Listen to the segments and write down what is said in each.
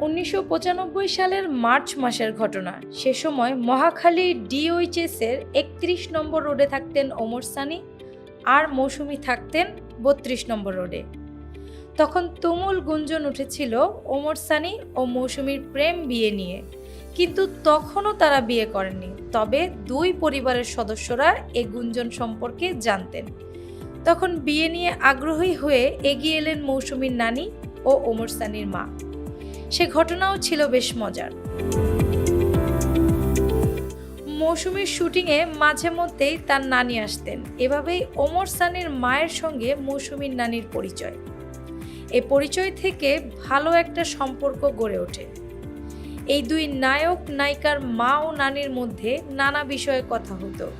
উনিশশো পঁচানব্বই সালের মার্চ মাসের ঘটনা। সে সময় মহাখালী ডিওইচএস এর একত্রিশ নম্বর রোডে থাকতেন ওমর সানি আর মৌসুমি থাকতেন বত্রিশ নম্বর রোডে। তখন তুমুল গুঞ্জন উঠেছিল ওমর সানি ও মৌসুমীর প্রেম বিয়ে নিয়ে। কিন্তু তখনও তারা বিয়ে করেননি। তবে দুই পরিবারের সদস্যরা এ গুঞ্জন সম্পর্কে জানতেন। তখন বিয়ে নিয়ে আগ্রহী হয়ে এগিয়ে এলেন মৌসুমীর নানি ও ওমর সানির মা। সে ঘটনাও ছিল বেশ মজার। মৌসুমীর শুটিংয়ে মাঝে মধ্যেই তার নানি আসতেন। এভাবেই ওমর সানির মায়ের সঙ্গে মৌসুমীর নানির পরিচয়। এ পরিচয় থেকে ভালো একটা সম্পর্ক গড়ে ওঠে। এই দুই নায়ক, নায়িকার মা ও নানির মধ্যে নানা বিষয়ে কথা হতো।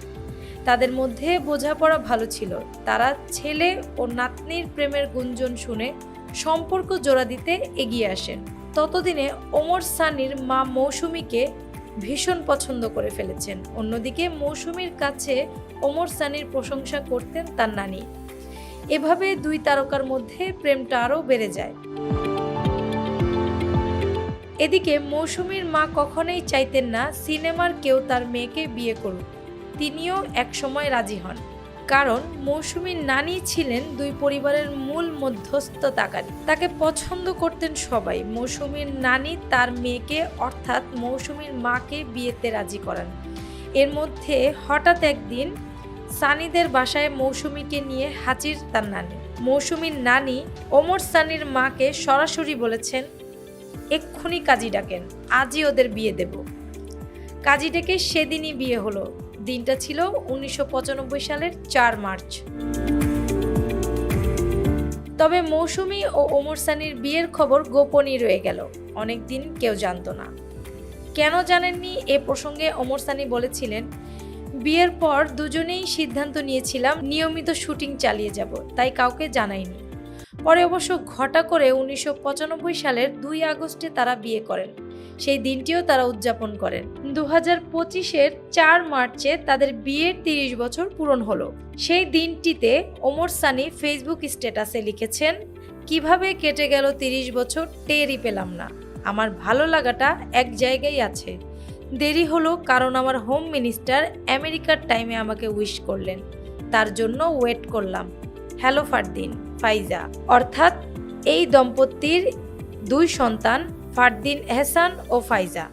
তাদের মধ্যে বোঝাপড়া ভালো ছিল। তারা ছেলে ও নাতনির প্রেমের গুঞ্জন শুনে সম্পর্ক জোড়া দিতে এগিয়ে আসেন। ততদিনে ওমর সানির মা মৌসুমীকে ভীষণ পছন্দ করে ফেলেছেন। অন্যদিকে মৌসুমীর কাছে ওমর সানির প্রশংসা করতেন তার নানি। এভাবে দুই তারকার মধ্যে প্রেমটা আরও বেড়ে যায়। এদিকে মৌসুমীর মা কখনোই চাইতেন না সিনেমার কেউ তার মেয়েকে বিয়ে করুক। তিনিও একসময় রাজি হন, কারণ মৌসুমীর নানি ছিলেন দুই পরিবারের মূল মধ্যস্থতাকারী। তাকে পছন্দ করতেন সবাই, মৌসুমীর নানি তার মেয়েকে, অর্থাৎ মৌসুমীর মাকে বিয়েতে রাজি করান। এর মধ্যে হঠাৎ একদিন সানিদের বাসায় মৌসুমীকে নিয়ে হাজির তার নানি। মৌসুমীর নানি ওমর সানির মাকে সরাসরি বলেছেন, এক্ষুনি কাজী ডাকেন, আজই ওদের বিয়ে দেব। কাজী ডেকে সেদিনই বিয়ে হলো। দিনটা ছিল উনিশশো পঁচানব্বই সালের চার মার্চ। তবে মৌসুমি ও ওমর সানির বিয়ের খবর গোপনই রয়ে গেল। অনেকদিন কেউ জানতো না। কেন জানেননি এ প্রসঙ্গে ওমর সানি বলেছিলেন, বিয়ের পর দুজনেই সিদ্ধান্ত নিয়েছিলাম নিয়মিত শুটিং চালিয়ে যাব, তাই কাউকে জানাইনি। পরে অবশ্য ঘটা করে উনিশশো পঁচানব্বই সালের দুই আগস্টে তারা বিয়ে করেন। সেই দিনটিও তারা উদযাপন করেন। দু হাজার পঁচিশের চার মার্চে তাদের বিয়ের তিরিশ বছর পূরণ হলো। সেই দিনটিতে ওমর সানি ফেসবুক স্ট্যাটাসে লিখেছেন, কীভাবে কেটে গেল তিরিশ বছর টেরই পেলাম না। আমার ভালো লাগাটা এক জায়গায় আছে। দেরি হলো কারণ আমার হোম মিনিস্টার আমেরিকার টাইমে আমাকে উইশ করলেন। তার জন্য ওয়েট করলাম। হ্যালো ফারদিন ফাইজা। অর্থাৎ এই দম্পতির দুই সন্তান ফারদিন এহসান ও ফাইজা।